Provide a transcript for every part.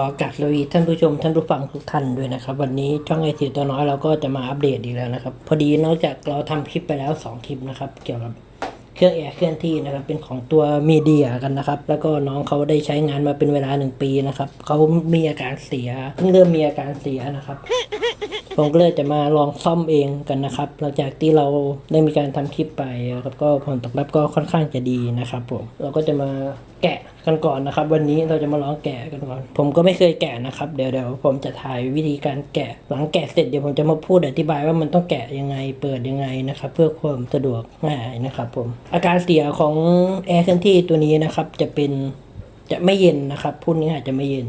ขอกราบสวัสดีท่านผู้ชมท่านผู้ฟังทุกท่านด้วยนะครับ วันนี้ช่องไอทีตัวน้อยเราก็จะมาอัปเดตอีกแล้วนะครับ พอดีนอกจากเราทำคลิปไปแล้ว 2 คลิปนะครับ เกี่ยวกับเครื่องแอร์เคลื่อนที่นะครับ เป็นของตัวมีเดียกันนะครับ แล้วก็น้องเขาได้ใช้งานมาเป็นเวลาหนึ่งปีนะครับเขามีอาการเสียเพิ่งเริ่มมีอาการเสียนะครับ ผมก็เลยจะมาลองซ่อมเองกันนะครับ หลังจากที่เราได้มีการทำคลิปไปครับก็ผลตอบรับก็ค่อนข้างจะดีนะครับผมเราก็จะมาแกะกันก่อนนะครับ วันนี้เราจะมาลองแกะกันก่อน ผมก็ไม่เคยแกะนะครับเดี๋ยวเดี๋ยวผมจะถ่ายวิธีการแกะ หลังแกะเสร็จเดี๋ยวผมจะมาพูดอธิบายว่ามันต้องแกะยังไงเปิดยังไงนะครับ เพื่อความสะดวกง่ายนะครับผมอาการเสียของแอร์เคลื่อนที่ตัวนี้นะครับจะเป็นจะไม่เย็นนะครับพูดง่ายๆจะไม่เย็น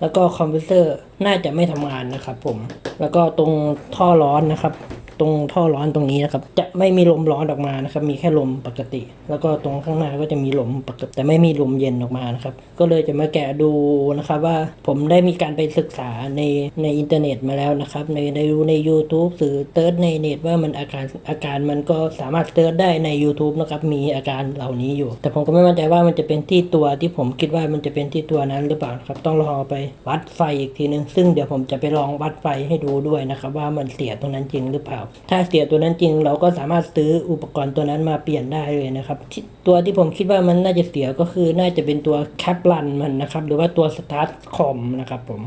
แล้วก็คอมพิวเตอร์ น่าจะไม่ทำงานนะครับ ผม แล้วก็ตรงท่อร้อนนะครับ ตรงท่อร้อนตรงนี้นะครับ จะไม่มีลมร้อนออกมานะครับ มีแค่ลมปกติ แล้วก็ตรงข้างหน้าก็จะมีลมปกติแต่ไม่มีลมเย็นออกมานะครับ ก็เลยจะมาแกะดูนะครับว่าผมได้มีการไปศึกษาในในอินเทอร์เน็ตมาแล้วนะครับ ในในดูใน YouTube หรือเติร์ดในเน็ตว่ามันอาการอาการมันก็สามารถเติร์ดได้ใน YouTube นะครับมีอาการเหล่านี้อยู่ แต่ผมก็ไม่มั่นใจว่ามันจะเป็นที่ตัวที่ผมคิดว่ามันจะเป็นที่ตัวนั้นหรือเปล่าครับต้องรอไปวัดไฟอีกทีนึงซึ่งเดี๋ยวผมจะไปลองวัดไฟให้ดูด้วยนะครับว่ามันเสียตรงนั้นจริงหรือเปล่า ถ้าเสียตัวนั้นจริงเราก็สามารถซื้ออุปกรณ์ตัวนั้นมาเปลี่ยนได้เลยนะครับตัวที่ผมคิดว่ามันน่าจะเสียก็คือน่าจะเป็นตัวแคปลันมันนะครับหรือว่าตัวสตาร์ทคอมนะครับผม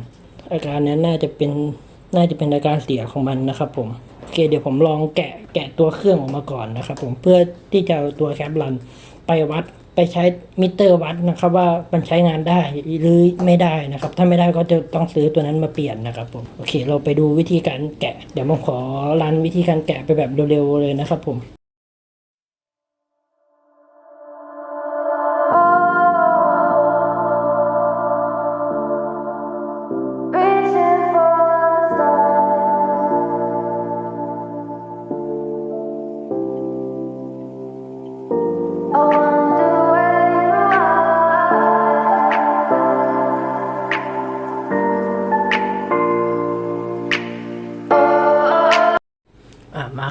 อาการนั้นน่าจะเป็นน่าจะเป็นอาการเสียของมันนะครับผมโอเคเดี๋ยวผมลองแกะแกะตัวเครื่องออกมาก่อนนะครับผมเพื่อที่จะเอาตัวแคปลันไปวัด ไปใช้มิเตอร์วัดนะครับ ว่ามันใช้งานได้หรือไม่ได้นะครับ ถ้าไม่ได้ก็จะต้องซื้อตัวนั้นมาเปลี่ยนนะครับผมโอเค เราไปดูวิธีการแกะ เดี๋ยวผมขอรันวิธีการแกะไปแบบเร็วๆเลยนะครับผม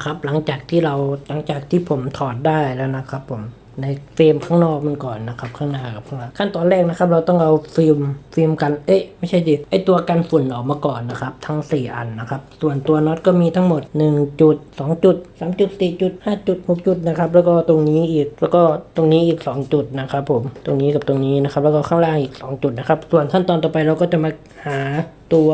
ครับ หลังจากที่เราหลังจากที่ผมถอดได้แล้วนะครับ ผมในฟิล์มข้างนอกมันก่อนนะครับ ข้างหน้ากับข้างหลังขั้นตอนแรกนะครับ เราต้องเอาฟิล์มฟิล์มกันเอ๊ะไม่ใช่ดิไอตัวกันฝุ่นออกมาก่อนนะครับ ทั้ง 4 อันนะครับ ส่วนตัวน็อตก็มีทั้งหมด 1 จุด 2 จุด 3 จุด 4 จุด 5 จุด 6 จุดนะครับ แล้วก็ตรงนี้อีกแล้วก็ตรงนี้อีก 2 จุดนะครับ ผมตรงนี้กับตรงนี้นะครับ แล้วก็ข้างล่างอีก 2 จุดนะครับ ส่วนขั้นตอนต่อไปเราก็จะมาหา ตัว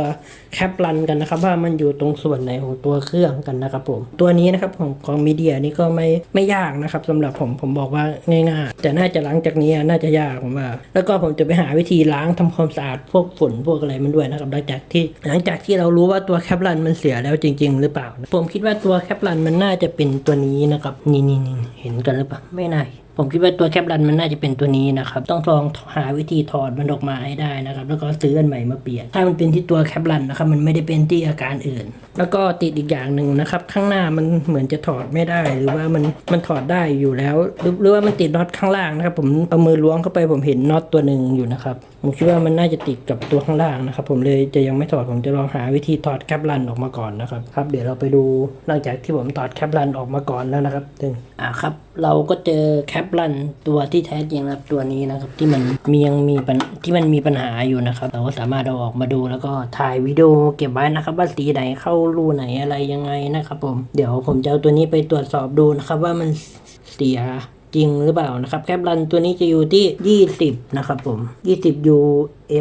แคปลันกันนะครับ ว่ามันอยู่ตรงส่วนไหนของตัวเครื่องกันนะครับผมตัวนี้นะครับของของมีเดียนี่ก็ไม่ไม่ยากนะครับสำหรับผมผมบอกว่าง่ายๆแต่น่าจะหลังจากนี้น่าจะยากผมว่า แล้วก็ผมจะไปหาวิธีล้างทำความสะอาดพวกฝุ่นพวกอะไรมันด้วยนะครับหลังจากที่หลังจากที่เรารู้ว่าตัวแคปลันมันเสียแล้วจริง ๆ หรือเปล่า ผมคิดว่าตัวแคปลันมันน่าจะเป็นตัวนี้นะครับ นี่นี่นี่เห็นกันหรือเปล่าไม่น่า ผมคิดว่าตัวแคปรันมันน่าจะเป็นตัวนี้นะครับ ต้องลองหาวิธีถอดมันออกมาให้ได้นะครับ แล้วก็ซื้ออันใหม่มาเปลี่ยน ถ้ามันเป็นที่ตัวแคปรันนะครับ มันไม่ได้เป็นที่อาการอื่น แล้วก็ติดอีกอย่างหนึ่งนะครับ ข้างหน้ามันเหมือนจะถอดไม่ได้ หรือว่ามันมันถอดได้อยู่แล้ว หรือว่ามันติดน็อตข้างล่างนะครับ ผมเอามือล้วงเข้าไปผมเห็นน็อตตัวหนึ่งอยู่นะครับ ผมคิดว่ามันน่าจะติดกับตัวข้างล่างนะครับ ผมเลยจะยังไม่ถอด ผมจะลองหาวิธีถอดแคปรันออกมาก่อนนะครับ ครับ เดี๋ยวเราไปดูหลังจากที่ผมถอดแคปรันออกมาก่อนแล้วนะครับตึงอ่าครับ เราก็เจอแคปลันตัวที่แท้จริงนะครับตัวนี้นะครับที่มันมียังมีปัญที่มันมีปัญหาอยู่นะครับเราก็สามารถเอาออกมาดูแล้วก็ถ่ายวิดีโอเก็บไว้นะครับ ว่าสีไหนเข้ารูไหนอะไรยังไงนะครับ ผมเดี๋ยวผมจะเอาตัวนี้ไปตรวจสอบดูนะครับ ว่ามันเสียจริงหรือเปล่านะครับแคปลันตัวนี้จะอยู่ที่ 20 นะครับผม 20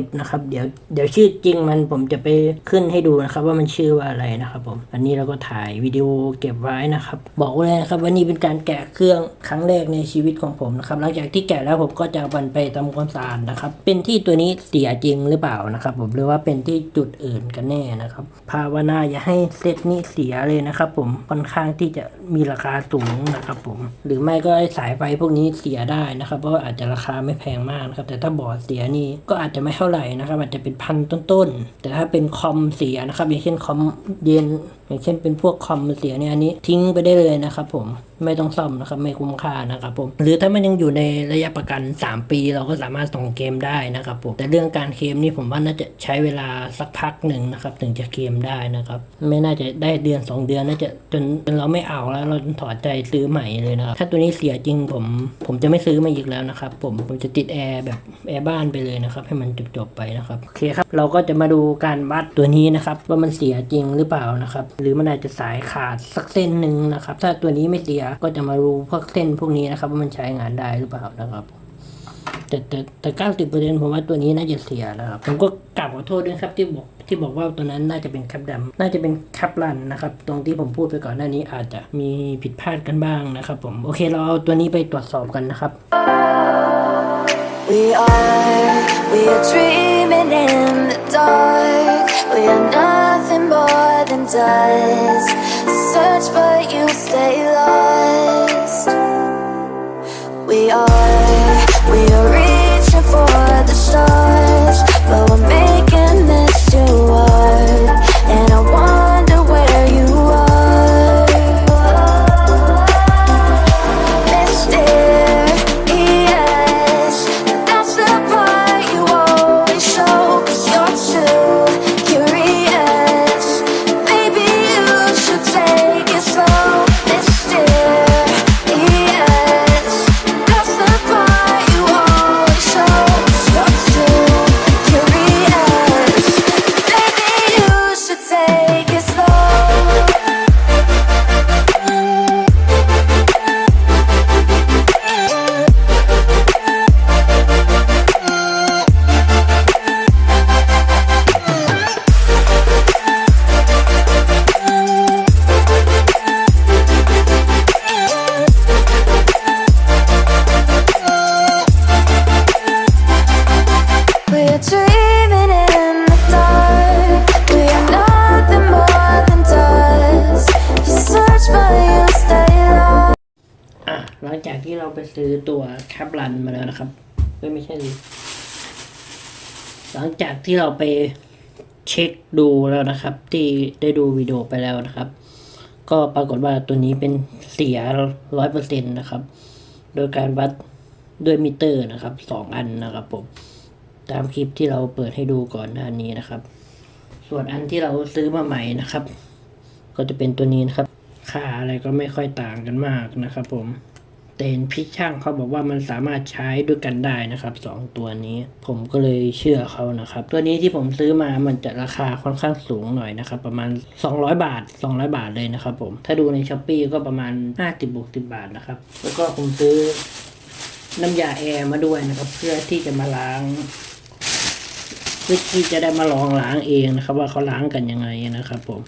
F นะครับเดี๋ยวเดี๋ยวชื่อจริงมันผมจะไปขึ้นให้ดูนะครับ ว่ามันชื่อว่าอะไรนะครับผมอันนี้เราก็ถ่ายวิดีโอเก็บไว้นะครับ บอกเลยนะครับว่านี่เป็นการแกะเครื่องครั้งแรกในชีวิตของผมนะครับหลังจากที่แกะแล้วผมก็จะเอามันไปทำความสะอาดนะครับ เป็นที่ตัวนี้เสียจริงหรือเปล่านะครับ ผมหรือว่าเป็นที่จุดอื่นกันแน่นะครับ ภาวนาอย่าให้เซตนี้เสียเลยนะครับผมค่อนข้างที่จะมีราคาสูงนะครับผมหรือไม่ก็สายไฟพวกนี้เสียได้นะครับเพราะาอาจจะราคาไม่แพงมากนะครับแต่ถ้าบอร์ดเสียนี่ก็อาจจะไม่เท่าไหร่นะครับอาจจะเป็นพันต้นๆ แต่ถ้าเป็นคอมเสียนะครับอย่างเช่นคอมเย็น อย่างเช่นเป็นพวกคอมเสียเนี่ยอันนี้ทิ้งไปได้เลยนะครับผม ไม่ต้องซ่อมนะครับไม่คุ้มค่านะครับผมหรือถ้ามันยังอยู่ในระยะประกัน 3 ปี เราก็สามารถส่งเกมได้นะครับผมแต่เรื่องการเคมนี่ผมว่าน่าจะใช้เวลาสักพักหนึ่งนะครับถึงจะเคมได้นะครับไม่น่าจะได้เดือน 2 เดือนน่าจะจนจนเราไม่เอาแล้วเราถอดใจซื้อใหม่เลยนะครับถ้าตัวนี้เสียจริงผมผมจะไม่ซื้อมาอีกแล้วนะครับผมผมจะติดแอร์แบบแอร์บ้านไปเลยนะครับให้มันจบๆไปนะครับโอเคครับเราก็จะมาดูการวัดตัวนี้นะครับว่ามันเสียจริงหรือเปล่านะครับหรือมันอาจจะสายขาดสักเส้นหนึ่งนะครับถ้าตัวนี้ไม่เสียก็จะมาดูพวกเส้นพวกนี้นะครับว่ามันใช้งานได้หรือเปล่านะครับแต่แต่แต่เก้าสิบเปอร์เซ็นผมว่าตัวนี้น่าจะเสียนะครับผมก็กลับขอโทษด้วยครับที่บอกที่บอกว่าตัวนั้นน่าจะเป็นแคปดำน่าจะเป็นแคปลันนะครับ ตรงที่ผมพูดไปก่อนหน้านี้อาจจะมีผิดพลาดกันบ้างนะครับผมโอเคเราเอาตัวนี้ไปตรวจสอบกันนะครับ We are, we are dreaming in the dark. We are nothing more than dust. Search, but you stay lost. We are, ซื้อตัวแคปรันมาแล้วนะครับเอ้ยไม่ใช่ดิหลังจากที่เราไปเช็คดูแล้วนะครับ ที่ได้ดูวิดีโอไปแล้วนะครับ ก็ปรากฏว่าตัวนี้เป็นเสียร้อยเปอร์เซ็นต์นะครับ โดยการวัดด้วยมิเตอร์นะครับสองอันนะครับผมตามคลิปที่เราเปิดให้ดูก่อนหน้านี้นะครับ ส่วนอันที่เราซื้อมาใหม่นะครับ ก็จะเป็นตัวนี้นะครับ ค่าอะไรก็ไม่ค่อยต่างกันมากนะครับผม แต่เห็นพี่ช่างเขาบอกว่ามันสามารถใช้ด้วยกันได้นะครับสองตัวนี้ ผมก็เลยเชื่อเขานะครับ ตัวนี้ที่ผมซื้อมามันจะราคาค่อนข้างสูงหน่อยนะครับ ประมาณ 200 บาท 200 บาทเลยนะครับ ผมถ้าดูในช้อปปีก็ประมาณ 50บวก10 บาทนะครับ แล้วก็ผมซื้อน้ำยาแอร์มาด้วยนะครับ เพื่อที่จะมาล้างเพื่อที่จะได้มาลองล้างเองนะครับ ว่าเขาล้างกันยังไงนะครับ ผม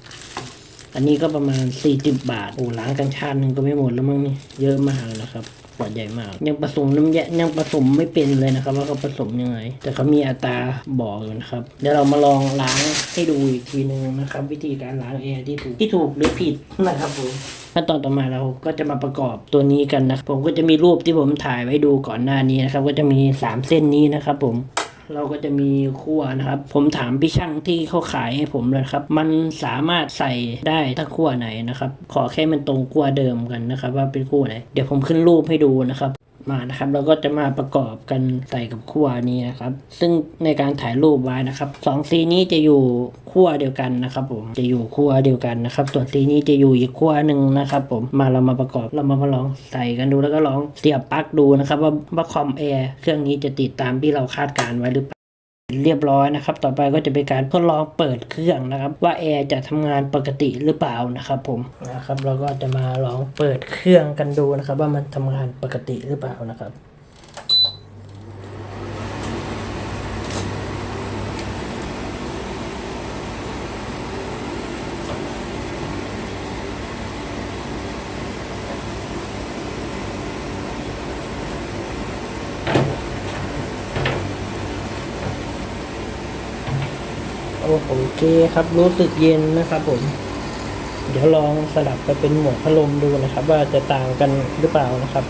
อันนี้ก็ประมาณ 40 บาท โอ้ล้างกันชาติหนึ่งก็ไม่หมดแล้วมั้งนี่ เยอะมากนะครับขวดใหญ่มาก ยังผสมน้ำแยายังผสมไม่เป็นเลยนะครับ ว่าเขาผสมยังไง แต่เขามีอัตราบอกอยู่นะครับ เดี๋ยวเรามาลองล้างให้ดูอีกทีนึงนะครับ วิธีการล้างแอร์ที่ถูกที่ถูกหรือผิดนะครับผมขั้นตอนต่อมาเราก็จะมาประกอบตัวนี้กันนะผมก็จะมีรูปที่ผมถ่ายไว้ดูก่อนหน้านี้นะครับ ก็จะมีสามเส้นนี้นะครับผม เราก็จะมีขั้วนะครับ ผมถามพี่ช่างที่เขาขายให้ผมเลยครับ มันสามารถใส่ได้ทั้งขั้วไหนนะครับ ขอแค่มันตรงขั้วเดิมกันนะครับ ว่าเป็นขั้วไหน เดี๋ยวผมขึ้นรูปให้ดูนะครับ มานะครับเราก็จะมาประกอบกันใส่กับขั้วนี้นะครับ ซึ่งในการถ่ายรูปไว้นะครับสองสีนี้จะอยู่ขั้วเดียวกันนะครับ ผมจะอยู่ขั้วเดียวกันนะครับ ส่วนสีนี้จะอยู่อีกขั้วหนึ่งนะครับ ผมมาเรามาประกอบเรามามาลองใส่กันดูแล้วก็ลองเสียบปลั๊กดูนะครับ ว่าว่าคอมแอร์เครื่องนี้จะติดตามที่เราคาดการไว้หรือเปล่า เรียบร้อยนะครับ ต่อไปก็จะเป็นการทดลองเปิดเครื่องนะครับ ว่าแอร์จะทำงานปกติหรือเปล่านะครับผมนะครับ เราก็จะมาลองเปิดเครื่องกันดูนะครับ ว่ามันทำงานปกติหรือเปล่านะครับ เคครับรู้สึกเย็นนะครับผม เดี๋ยวลองสลับไปเป็นหมดพัดลมดูนะครับ ว่าจะต่างกันหรือเปล่านะครับ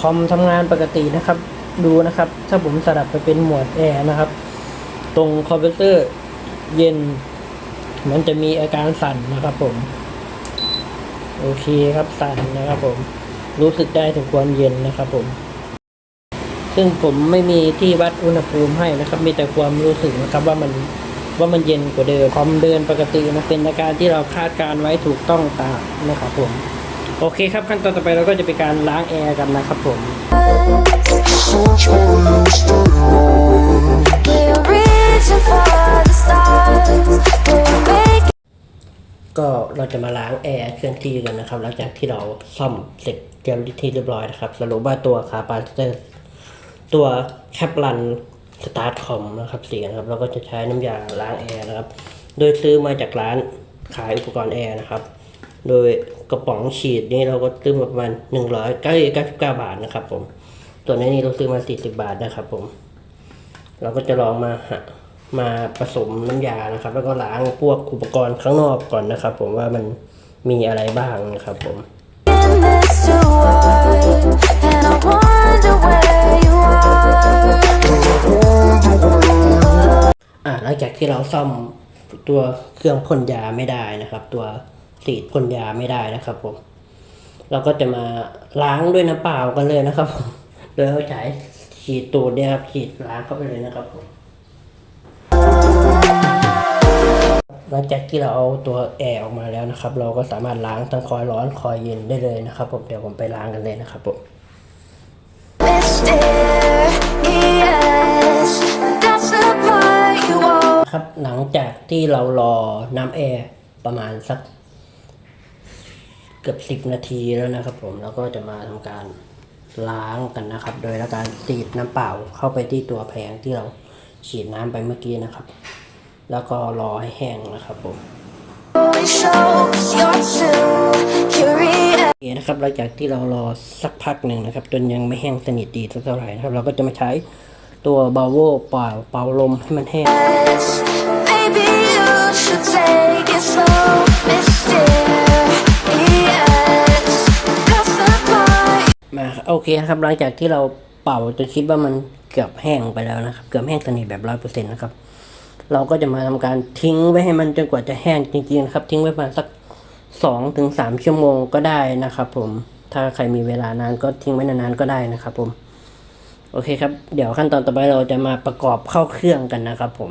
คอมทำงานปกตินะครับ ดูนะครับ ถ้าผมสลับไปเป็นหมดแอร์นะครับ ตรงคอมพิวเตอร์เย็น มันจะมีอาการสั่นนะครับผม โอเคครับสั่นนะครับผม รู้สึกได้ถึงความเย็นนะครับผม ซึ่งผมไม่มีที่วัดอุณหภูมิให้นะครับ มีแต่ความรู้สึกนะครับว่ามันว่ามันเย็นกว่าเดิมความเดินปกตินะเป็นอาการที่เราคาดการไว้ถูกต้องตามนะครับผม โอเคครับขั้นตอนต่อไปเราก็จะเป็นการล้างแอร์กันนะครับผม ก็เราจะมาล้างแอร์เคลื่อนที่กันนะครับ หลังจากที่เราซ่อมเสร็จเตรียมที่เรียบร้อยนะครับสรุปว่าตัวคาปาซิเตอร์ ตัวแคปลันสตาร์ทคอมนะครับเสียนะครับเราก็จะใช้น้ำยาล้างแอร์นะครับ โดยซื้อมาจากร้านขายอุปกรณ์แอร์นะครับ โดยกระป๋องฉีดนี่เราก็ซื้อมาประมาณหนึ่งร้อยเก้าสิบเก้าบาทนะครับ ผมตัวนี้นี่เราซื้อมาสี่สิบบาทนะครับ ผม เราก็จะลองมาหามาผสมน้ำยานะครับ แล้วก็ล้างพวกอุปกรณ์ข้างนอกก่อนนะครับ ผมว่ามันมีอะไรบ้างนะครับ ผม หลังจากที่เราซ่อมตัวเครื่องพ่นยาไม่ได้นะครับ ตัวสีดพ่นยาไม่ได้นะครับผมเราก็จะมาล้างด้วยน้ำเปล่ากันเลยนะครับผมโดยเอาใช้ฉีดตูดเนี่ยครับฉีดล้างเข้าไปเลยนะครับผมหลังจากที่เราเอาตัวแอร์ออกมาแล้วนะครับ เราก็สามารถล้างทั้งคอยร้อนคอยเย็นได้เลยนะครับ ผมเดี๋ยวผมไปล้างกันเลยนะครับผม ครับหลังจากที่เรารอน้ำแอร์ประมาณสัก เกือบสิบนาทีแล้วนะครับ ผมแล้วก็จะมาทำการล้างกันนะครับ โดยการสีดน้ำเปล่าเข้าไปที่ตัวแผงที่เราฉีดน้ำไปเมื่อกี้นะครับ แล้วก็รอให้แห้งนะครับผมโอเคนะครับหลังจากที่เรารอสักพักหนึ่งนะครับ จนยังไม่แห้งสนิทดีสักเท่าไหร่นะครับ เราก็จะมาใช้ ตัวบาโวเป่าเป่าลมให้มันแห้ง Maybe you should take it slow. Mysterious. That's the part มาโอเคนะครับหลังจากที่เราเป่าจนคิดว่ามันเกือบแห้งไปแล้วนะครับ เกือบแห้งสนิทแบบร้อยเปอร์เซ็นต์นะครับ เราก็จะมาทำการทิ้งไว้ให้มันจนกว่าจะแห้งจริงๆนะครับ ทิ้งไว้ประมาณสักสองถึงสามชั่วโมงก็ได้นะครับ ผมถ้าใครมีเวลานานก็ทิ้งไว้นานๆก็ได้นะครับผม โอเคครับ เดี๋ยวขั้นตอนต่อไปเราจะมาประกอบเข้าเครื่องกันนะครับผม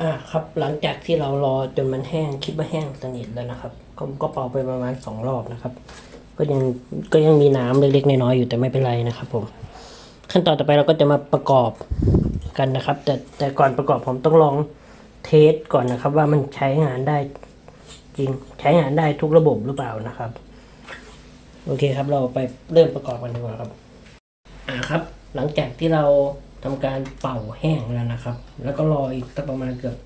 อ่าครับ หลังจากที่เรารอจนมันแห้งคิดว่าแห้งสนิทแล้วนะครับ ก็ก็เป่าไปประมาณสองรอบนะครับ ก็ยังก็ยังมีน้ำเล็กๆน้อยๆอยู่แต่ไม่เป็นไรนะครับผม ขั้นตอนต่อไปเราก็จะมาประกอบกันนะครับ แต่แต่ก่อนประกอบผมต้องลองเทสก่อนนะครับ ว่ามันใช้งานได้จริงใช้งานได้ทุกระบบหรือเปล่านะครับ โอเคครับเราไปเริ่มประกอบกันดีกว่าครับ อ่าครับ หลังจากที่เราทำการเป่าแห้งแล้วนะครับ แล้วก็รออีกสักประมาณเกือบ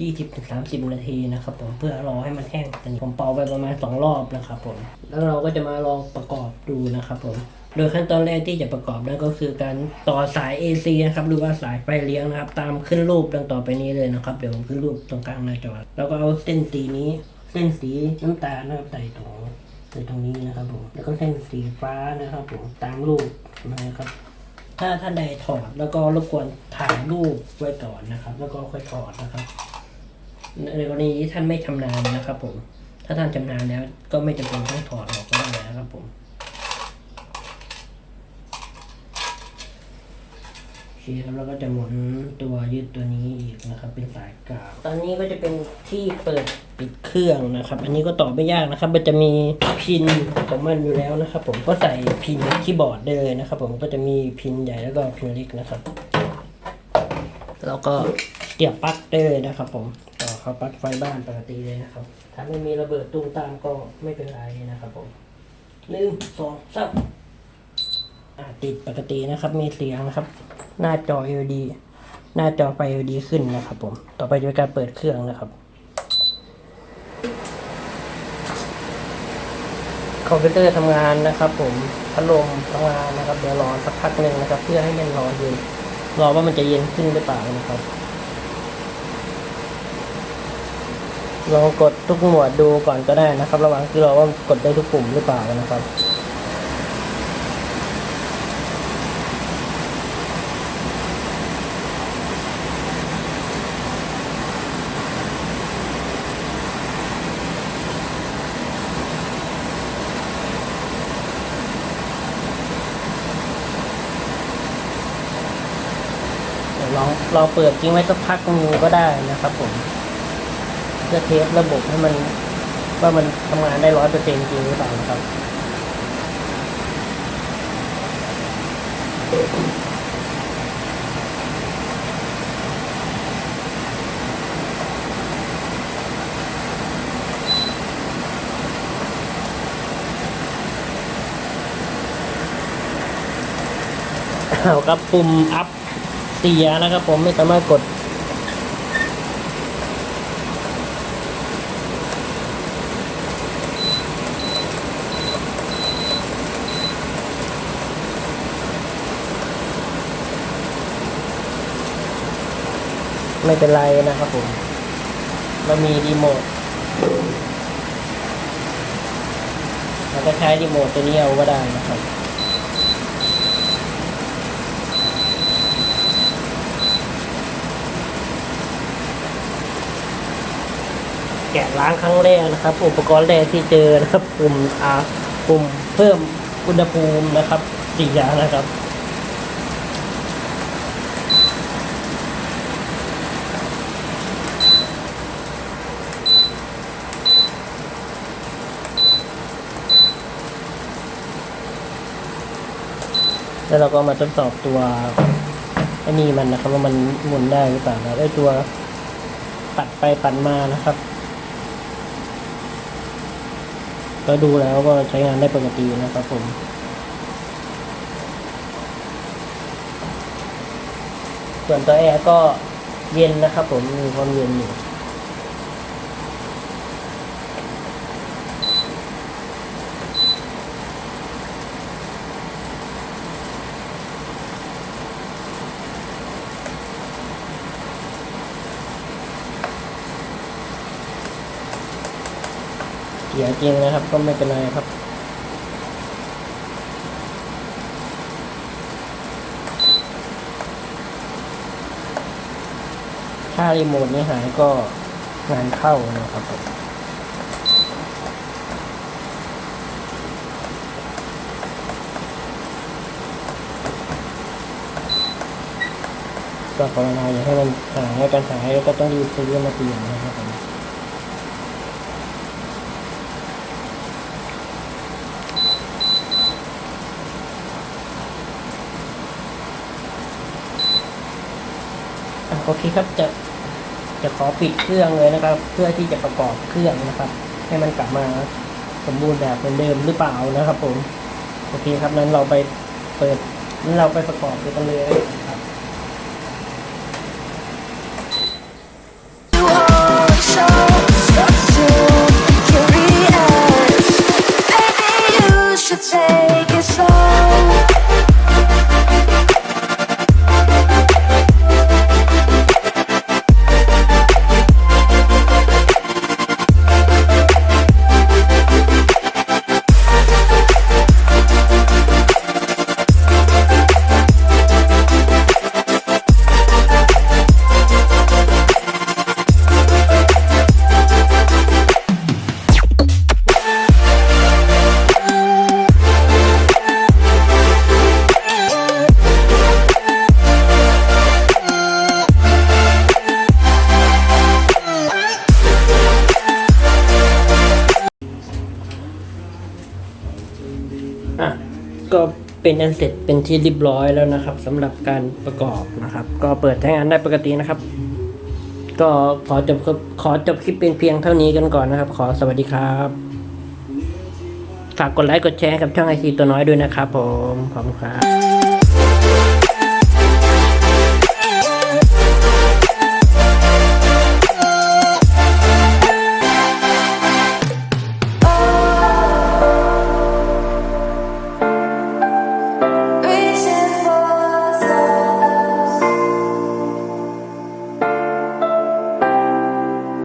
ยี่สิบถึงสามสิบนาทีนะครับผมเพื่อรอให้มันแห้งสนิทผมเป่าไปประมาณสองรอบนะครับผมแล้วเราก็จะมาลองประกอบดูนะครับผมโดยขั้นตอนแรกที่จะประกอบนั่นก็คือการต่อสาย AC นะครับหรือว่าสายไฟเลี้ยงนะครับ ตามขึ้นรูปดังต่อไปนี้เลยนะครับ เดี๋ยวผมขึ้นรูปตรงกลางหน้าจอแล้วก็เอาเส้นสีนี้ เส้นสีน้ำตาลนะครับใส่ตรง ใส่ตรงนี้นะครับผมแล้วก็เส้นสีฟ้านะครับผมตามรูปนะครับ ถ้าท่านใดถอดแล้วก็รบกวนถ่ายรูปไว้ก่อนนะครับ แล้วก็ค่อยถอดนะครับในกรณีที่ท่านไม่ชำนาญนะครับ ผม ถ้าท่านชำนาญแล้ว ก็ไม่จำเป็นต้องถอดออกก็ได้นะครับผมโอเคครับแล้วก็จะหมุนตัวยึดตัวนี้อีกนะครับ เป็นสายกาวตอนนี้ก็จะเป็นที่เปิด ปิดเครื่องนะครับ อันนี้ก็ต่อไม่ยากนะครับ มันจะมีพินของมันอยู่แล้วนะครับ ผมก็ใส่พินคีย์บอร์ดได้เลยนะครับ ผมก็จะมีพินใหญ่แล้วก็พินเล็กนะครับ แล้วก็เสียบปลั๊กได้เลยนะครับ ผมต่อเข้าปลั๊กไฟบ้านปกติเลยนะครับ ถ้าไม่มีระเบิดตุ้มตามก็ไม่เป็นไรนะครับ ผมหนึ่งสองสามอ่าติดปกตินะครับ มีเสียงนะครับ หน้าจอ LED หน้าจอไฟ LED ขึ้นนะครับ ผม ต่อไปจะเป็นการเปิดเครื่องนะครับ คอมพิวเตอร์ทำงานนะครับ ผมพัดลมทำงานนะครับ เดี๋ยวรอสักพักหนึ่งนะครับ เพื่อให้มันรอเย็นรอว่ามันจะเย็นขึ้นหรือเปล่านะครับลองกดทุกหมวดดูก่อนก็ได้นะครับ ระหว่างที่รอว่ากดได้ทุกปุ่มหรือเปล่านะครับ โเราเปิดทิ้งไว้สักพักนึงก็ได้นะครับผมเพื่อเทสระบบให้มันว่ามันทำงานได้ร้อยเปอร์เซ็นต์จริงหรือเปล่าครับ เอาครับปุ่มอัพ เสียนะครับ ผมไม่สามารถกดไม่เป็นไรนะครับผมเรามีรีโมทเราก็ใช้รีโมทตัวนี้เอาก็ได้นะครับ แกะล้างครั้งแรกนะครับ อุปกรณ์แรกที่เจอนะครับปุ่มอ่าปุ่มเพิ่มอุณหภูมินะครับสี่อย่างนะครับแล้วเราก็มาทดสอบตัวไอ้นี่มันนะครับว่ามันหมุนได้หรือเปล่านะไอ้ตัวปัดไปปัดมานะครับ ก็ดูแล้วก็ใช้งานได้ปกตินะครับผมส่วนตัวแอร์ก็เย็นนะครับผมมีความเย็นอยู่ ยจริงนะครับ ก็ไม่เป็นไรครับถ้ารีโมทนี้หายก็งานเข้านะครับผมก็ภาวนาอย่าให้มันหายการหายก็ต้องรีบซื้อมาเปลี่ยนนะครับผม อะ โอเคครับจะจะขอปิดเครื่องเลยนะครับ เพื่อที่จะประกอบเครื่องนะครับ ให้มันกลับมาสมบูรณ์แบบเหมือนเดิมหรือเปล่านะครับผมโอเคครับนั้นเราไปเปิดนั้นเราไปประกอบกันเลย ที่เรียบร้อยแล้วนะครับสำหรับการประกอบนะครับ ก็เปิดใช้งานได้ปกตินะครับ ก็ขอจบครับขอจบคลิปเป็นเพียงเท่านี้กันก่อนนะครับ ขอสวัสดีครับฝากกดไลค์กดแชร์กับช่องไอซีตัวน้อยด้วยนะครับผมขอบคุณครับ